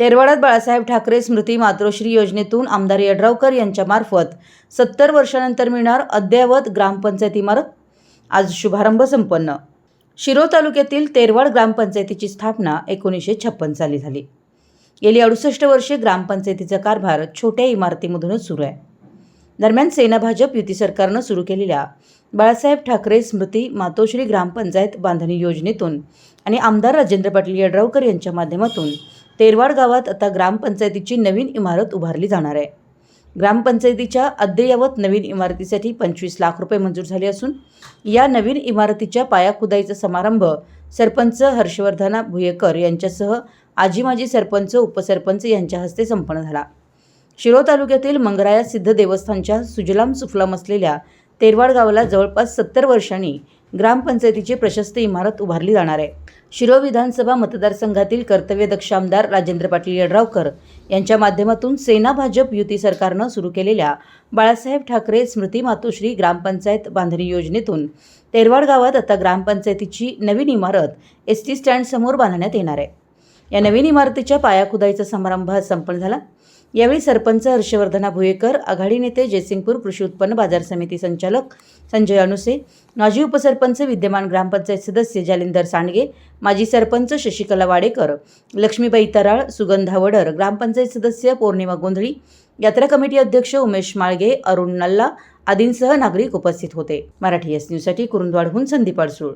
तेरवाड्यात बाळासाहेब ठाकरे स्मृती मातोश्री योजनेतून आमदार यड्रावकर यांच्यामार्फत सत्तर वर्षानंतर मिळणार अद्ययावत ग्रामपंचायत इमारत. आज शुभारंभ संपन्न. शिरो तालुक्यातील तेरवाड ग्रामपंचायतीची स्थापना एकोणीसशे छप्पन साली झाली. गेली अडुसष्ट वर्षे ग्रामपंचायतीचा कारभार छोट्या इमारतीमधूनच सुरू आहे. दरम्यान सेना भाजप युती सरकारनं सुरू केलेल्या बाळासाहेब ठाकरे स्मृती मातोश्री ग्रामपंचायत बांधणी योजनेतून आणि आमदार राजेंद्र पाटील यड्रावकर यांच्या माध्यमातून तेरवाड गावात आता ग्रामपंचायतीची नवीन इमारत उभारली जाणार आहे. ग्रामपंचायतीच्या अद्ययावत नवीन इमारतीसाठी पंचवीस लाख रुपये मंजूर झाले असून या नवीन इमारतीच्या पायाखुदाईचा समारंभ सरपंच हर्षवर्धना भुयेकर यांच्यासह आजी माजी सरपंच उपसरपंच यांच्या हस्ते संपन्न झाला. शिरो तालुक्यातील मंगराया सिद्ध देवस्थानच्या सुजलाम सुफलाम असलेल्या तेरवाड गावाला जवळपास सत्तर वर्षांनी ग्रामपंचायतीची प्रशस्त इमारत उभारली जाणार आहे. शिरो विधानसभा मतदारसंघातील कर्तव्यदक्ष आमदार राजेंद्र पाटील यड्रावकर यांच्या माध्यमातून सेना भाजप युती सरकारनं सुरू केलेल्या बाळासाहेब ठाकरे स्मृती मातोश्री ग्रामपंचायत बांधणी योजनेतून तेरवाड गावात आता ग्रामपंचायतीची नवीन इमारत एस टी स्टँडसमोर बांधण्यात येणार आहे. या नवीन इमारतीच्या पायाखुदाईचा समारंभ आज संपन्न झाला. यावेळी सरपंच हर्षवर्धना भुयेकर आघाडी नेते जयसिंगपूर कृषी उत्पन्न बाजार समिती संचालक संजय अनुसे माजी उपसरपंच विद्यमान ग्रामपंचायत सदस्य जालिंदर सांडगे माजी सरपंच शशिकला वाडेकर लक्ष्मीबाई तराळ सुगंधा वडर ग्रामपंचायत सदस्य पौर्णिमा गोंधळी यात्रा कमिटी अध्यक्ष उमेश माळगे अरुण नल्ला आदींसह नागरिक उपस्थित होते. मराठी एस न्यूजसाठी कुरुंदवाडहून संदीप अडसूळ.